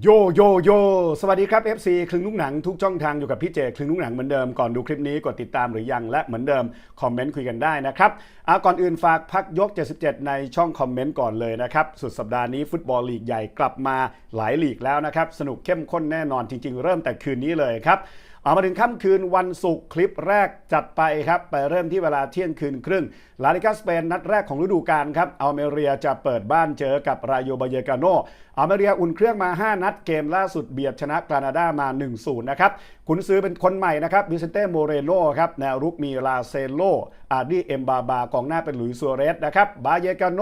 โยโยโยสวัสดีครับ FC คลึงลูกหนังทุกช่องทางอยู่กับพี่เจคลึงลูกหนังเหมือนเดิมก่อนดูคลิปนี้กดติดตามหรือยังและเหมือนเดิมคอมเมนต์คุยกันได้นะครับอะก่อนอื่นฝากพักยก 77 ในช่องคอมเมนต์ก่อนเลยนะครับ สุดสัปดาห์นี้ฟุตบอลลีกใหญ่กลับมาหลายลีกแล้วนะครับ สนุกเข้มข้นแน่นอนจริง ๆ เริ่มแต่คืนนี้เลยครับ เอามาถึงค่ำคืนวันศุกร์คลิปแรกจัดไปครับ ไปเริ่มที่เวลาเที่ยงคืนครึ่ง ลาลิกาสเปนนัดแรกของฤดูกาลครับอัลเมเรียจะเปิดบ้านเจอกับรายโยบาเยกาโนอัลเมเรียอุ่นเครื่องมา 5 นัดเกมล่าสุดเบียดชนะกรานาดามา 1-0 นะครับคุณซื้อเป็นคนใหม่นะครับวิเซนเต้โมเรโนครับแนวรุกมีลาเซโลอาร์ดีเอมบาบากองหน้าเป็นหลุยส์ซัวเรสนะครับบาเยกาโน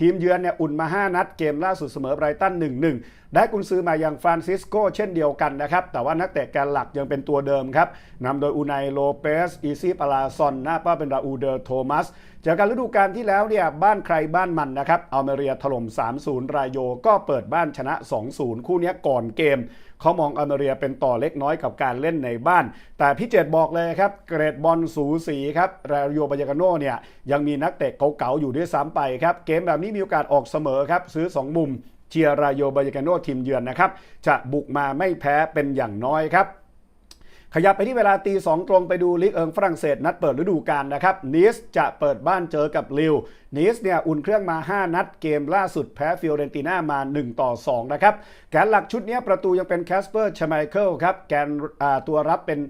ทีมเยือนเนี่ยอุ่นมา 5 นัดเกมล่าสุดเสมอไบรตัน 1-1 ได้กุนซือมาอย่างฟรานซิสโกเช่นเดียวกันนะครับ แต่ว่านักเตะแกนหลักยังเป็นตัวเดิมครับนำโดยอูไนโลเปสอีซีปาลาซอน หน้าเป้าเป็นราอูเดอร์โทมัสจากการฤดูกาลที่แล้วเนี่ยบ้านใครบ้านมันนะครับอัลเมเรียถล่ม 3-0 รายโยก็เปิดบ้านชนะ 2-0 คู่นี้ก่อนเกมเขามองอเมเรียเป็นต่อเล็กน้อยกับการเล่นในบ้าน แต่พี่เจตบอกเลยครับ เกรดบอลสูสีครับรายโยบายากาโนเนี่ยยังมีนักเตะเก่าๆอยู่ด้วยซ้ำไปครับ เกมแบบนี้มีโอกาสออกเสมอครับ ซื้อ 2 มุมเชียร์รายโยบายกาโนทีมเยือนนะครับ จะบุกมาไม่แพ้เป็นอย่างน้อยครับ ขยับไปที่เวลาตีสองตรงไปดูลีกเอิงฝรั่งเศสนัดเปิดฤดูกาลนะครับนิสจะเปิดบ้านเจอกับลิวนิสเนี่ยอุ่นเครื่องมา 5 นัดเกมล่าสุดแพ้ฟิโอเรนติน่ามา 1 ต่อ 2 นะครับ แกนหลักชุดนี้ประตูยังเป็นแคสเปอร์ชไมเคิลครับ แกนตัวรับเป็น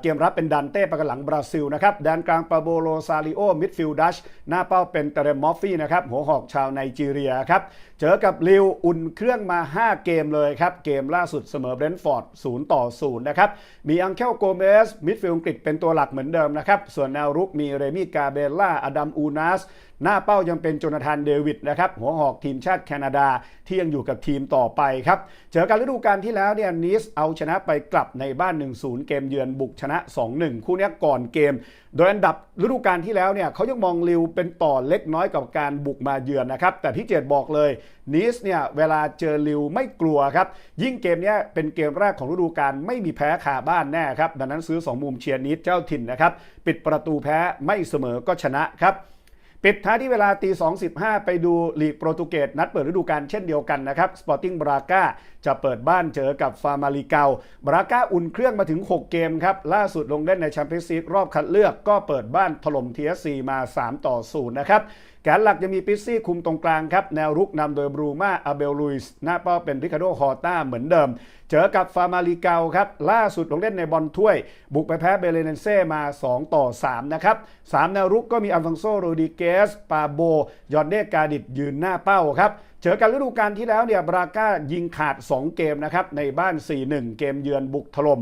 เกมรับเป็นดันเต้ประกันหลังบราซิลนะครับแดนกลางปาโบโลซาริโอมิดฟิลดัชหน้าเป้าเป็นเตเรมอฟฟี่นะครับหัวหอกชาวไนจีเรียครับ เจอกับลิวอุ่นเครื่องมา 5 เกมเลยครับ เกมล่าสุดเสมอเบรนท์ฟอร์ด0ต่อ0นะครับมีอังเคลโกเมสมิดฟิลด์อังกฤษเป็นตัวหลักเหมือนเดิมนะครับ ส่วนแนวรุกมีเรมี่กาเบล่าอดัมอูนัส หน้าเป้ายังเป็นโจนาธานเดวิดนะครับหัวหอกทีมชาติแคนาดาที่ยังอยู่กับทีมต่อไปครับเจอกันฤดูกาลที่แล้วเนี่ยนิสเอาชนะไปกลับในบ้าน 1-0 เกมเยือนบุกชนะ 2-1 คู่นี้ก่อนเกม โดยอันดับฤดูกาลที่แล้วเนี่ยเขายังมองลิวเป็นต่อเล็กน้อยกับการบุกมาเยือนนะครับแต่พี่เจตบอกเลยนิสเนี่ยเวลาเจอลิวไม่กลัวครับยิ่งเกมนี้เป็นเกมแรกของฤดูกาลไม่มีแพ้คาบ้านแน่ครับดังนั้นซื้อ 2 มุมเชียร์นิสเจ้าถิ่นนะครับปิดประตูแพ้ไม่เสมอก็ชนะครับ ปิดท้ายที่เวลาตี2.15 ไปดูลีกโปรตุเกสนัดเปิดฤดูกาลเช่นเดียวกันนะครับสปอร์ติ้งบราก้า จะเปิดบ้านเจอกับฟาร์มาลีเกาบราก้าอุ่นเครื่องมาถึง 6 เกมครับ ล่าสุดลงเล่นในแชมเปี้ยนส์ลีกรอบคัดเลือกก็เปิดบ้านถล่ม TSC มา 3 ต่อ 0 นะครับแกนหลักยังมีปิซซี่คุมตรงกลางครับ แนวรุกนำโดยบรูมาอาเบลลุยส์หน้าเป้าเป็นริคาโดฮอต้าเหมือนเดิม เจอกับฟาร์มาลีเกาครับ ล่าสุดลงเล่นในบอลถ้วย บุกไปแพ้เบเลเนเซ่มา 2 ต่อ 3 นะครับ 3 แนวรุกก็มีอัลฟองโซโรดิเกส ปาโบ ยอนเดกาดิดยืนหน้าเป้าครับ เจอกันฤดูกาลที่แล้วเนี่ยบราก้ายิงขาด 2 เกมนะครับในบ้าน 4-1 เกมเยือนบุกถล่ม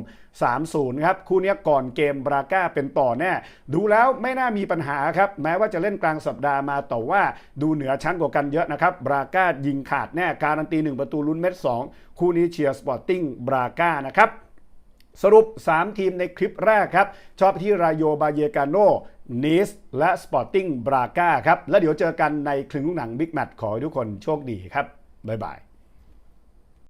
3-0 ครับ คู่นี้ก่อนเกมบราก้าเป็นต่อแน่ ดูแล้วไม่น่ามีปัญหาครับ แม้ว่าจะเล่นกลางสัปดาห์มาแต่ว่าดูเหนือชั้นกว่ากันเยอะนะครับ บราก้ายิงขาดแน่ การันตี 1 ประตูลุ้นเม็ด 2 คู่นี้เชียร์สปอร์ติ้งบราก้านะครับสรุป 3 ทีมในคลิปแรกครับ ชอบที่รายโยบาเยกาโน นิสและสปอร์ติ้งบราก้าครับ แล้วเดี๋ยวเจอกันในคลึงลูกหนังบิ๊กแมตช์ขอให้ทุกคนโชคดีครับ บ๊ายบาย